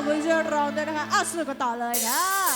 อบคุณชื่อร้องด้วยนะคะอ้าวสนุกกันต่อเลยค่ะ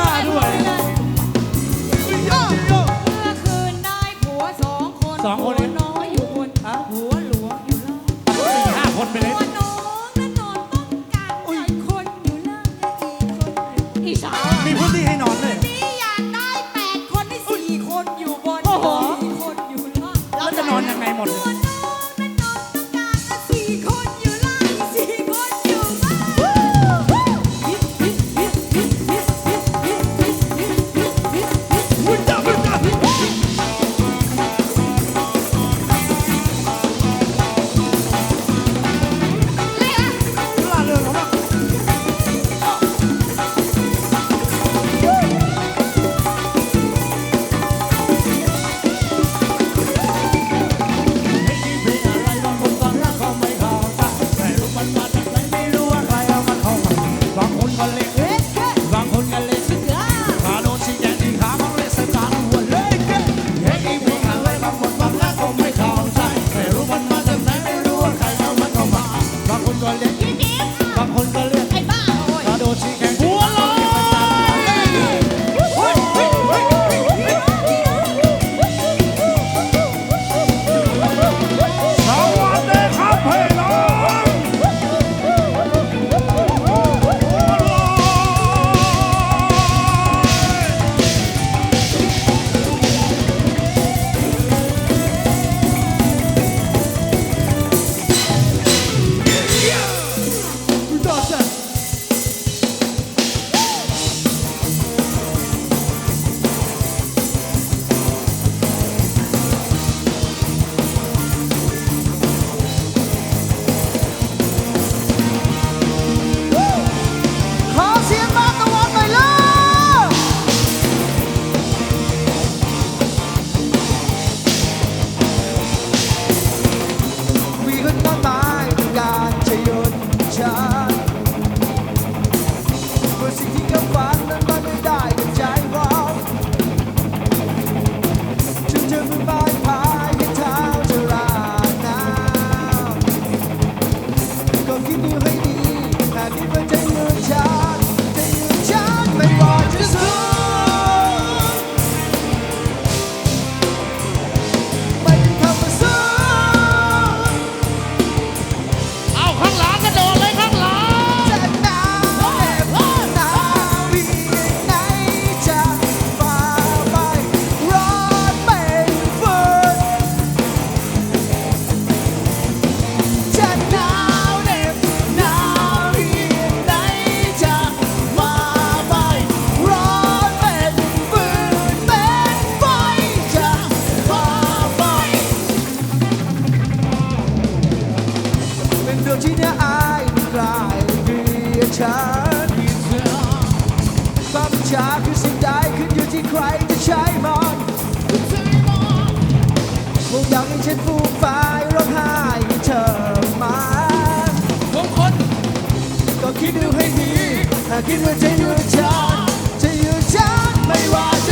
บ้าด้วสองคนเอง give you, take you, child, take you, child, may I?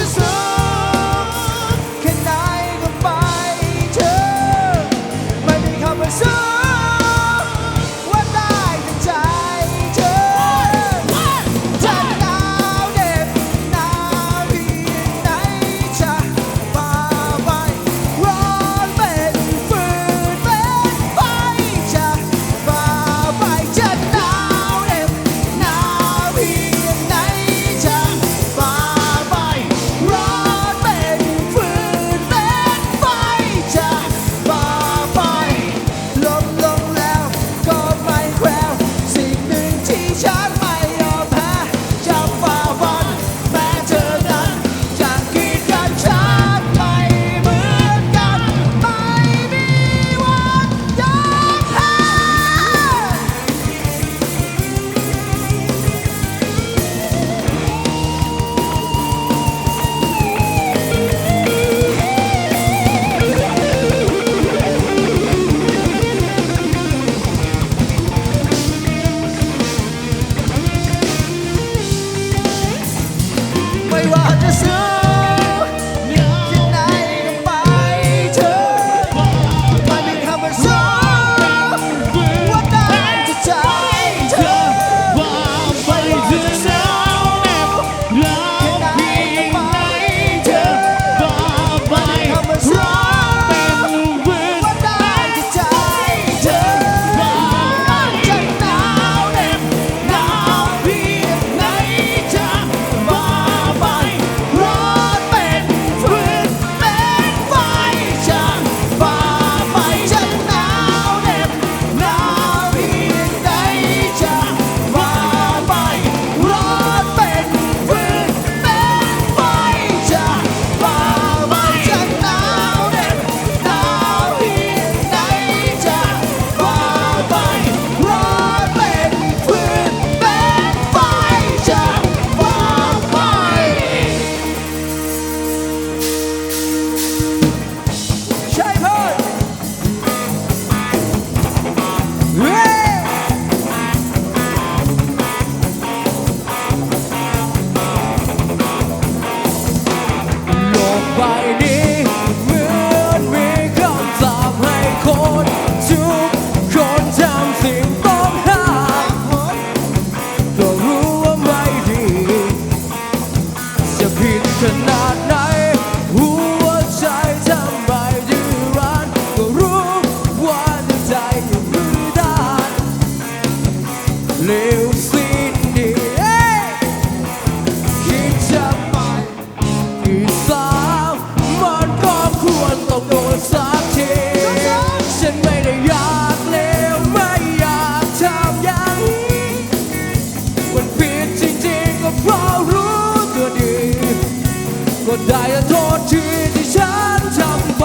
โทษทีที่ฉันทำไป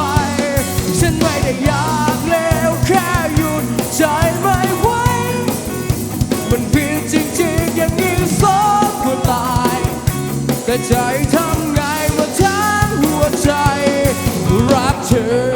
ฉันไม่ได้อยากเลวแค่หยุดใจไม่ไหวมันผิดจริงๆ อย่างนี้สองคนตาย แต่ใจทำไงว่อฉันหัวใจรักเธอ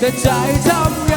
แต่ใจทำ